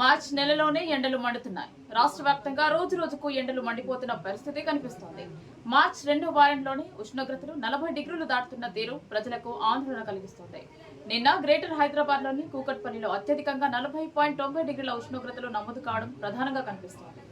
March నెలలోనే ఎండలు మండుతున్నాయి. రాష్ట్ర వ్యాప్తంగా రోజు రోజుకు ఎండలు మండిపోతున్న పరిస్థితి కనిపిస్తోంది. మార్చ్ రెండో వారంలోనే ఉష్ణోగ్రతలు నలభై డిగ్రీలు దాటుతున్న తీరు ప్రజలకు ఆందోళన కలిగిస్తోంది. నిన్న గ్రేటర్ హైదరాబాద్లోని కూకట్పల్లిలో అత్యధికంగా నలభై పాయింట్ తొంభై డిగ్రీల ఉష్ణోగ్రతలు నమోదు కావడం ప్రధానంగా కనిపిస్తోంది.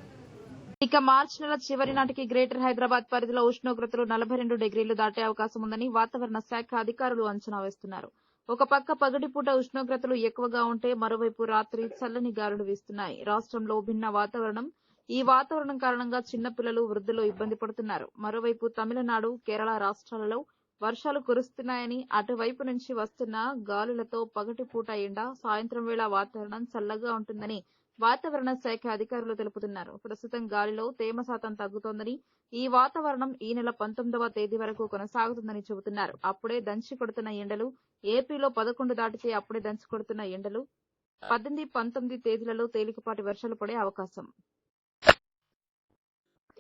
ఇక మార్చి నెల చివరి నాటికి గ్రేటర్ హైదరాబాద్ పరిధిలో ఉష్ణోగ్రతలు నలభై రెండు డిగ్రీలు దాటే అవకాశం ఉందని వాతావరణ శాఖ అధికారులు అంచనా వేస్తున్నారు. ఒక పక్క పగటిపూట ఉష్ణోగ్రతలు ఎక్కువగా ఉంటే మరోవైపు రాత్రి చల్లని గాలులు వీస్తున్నాయి. రాష్ట్రంలో భిన్న వాతావరణం. ఈ వాతావరణం కారణంగా చిన్నపిల్లలు వృద్ధులు ఇబ్బంది పడుతున్నారు. మరోవైపు తమిళనాడు కేరళ రాష్ట్రాలలో వర్షాలు కురుస్తున్నాయని అటువైపు నుంచి వస్తున్న గాలులతో పగటిపూట ఎండ సాయంత్రం వేళ వాతావరణం చల్లగా ఉంటుందని వాతావరణ శాఖ అధికారులు తెలుపుతున్నారు. ప్రస్తుతం గాలిలో తేమ శాతం తగ్గుతోందని ఈ వాతావరణం ఈ నెల పంతొమ్మిదవ తేదీ వరకు కొనసాగుతుందని చెబుతున్నారు. అప్పుడే దంచి కొడుతున్న ఎండలు ఏపీలో పదకొండు దాటితే అప్పుడే దంచి కొడుతున్న ఎండలు పద్దెనిమిది పంతొమ్మిది తేదీలలో తేలికపాటి వర్షాలు పడే అవకాశం.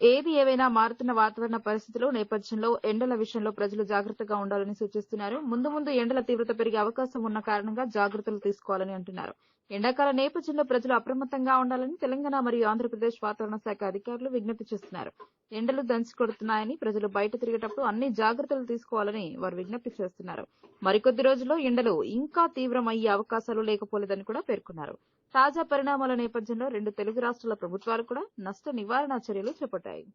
ఏది ఏవైనా మారుతున్న వాతావరణ పరిస్థితులు నేపథ్యంలో ఎండల విషయంలో ప్రజలు జాగ్రత్తగా ఉండాలని సూచిస్తున్నారు. ముందు ముందు ఎండల తీవ్రత పెరిగే అవకాశం ఉన్న కారణంగా జాగ్రత్తలు తీసుకోవాలని అంటున్నారు. ఎండాకాల నేపథ్యంలో ప్రజలు అప్రమత్తంగా ఉండాలని తెలంగాణ మరియు ఆంధ్రప్రదేశ్ వాతావరణ శాఖ అధికారులు విజ్ఞప్తి చేస్తున్నారు. ఎండలు దంచి కొడుతున్నాయని ప్రజలు బయట తిరిగేటప్పుడు అన్ని జాగ్రత్తలు తీసుకోవాలని వారు విజ్ఞప్తి చేస్తున్నారు. మరికొద్ది రోజుల్లో ఎండలు ఇంకా తీవ్రమయ్యే అవకాశాలు లేకపోలేదని కూడా పేర్కొన్నారు. తాజా పరిణామాల నేపథ్యంలో రెండు తెలుగు రాష్ట్రాల ప్రభుత్వాలు కూడా నష్ట నివారణ చర్యలు చేపట్టాయి.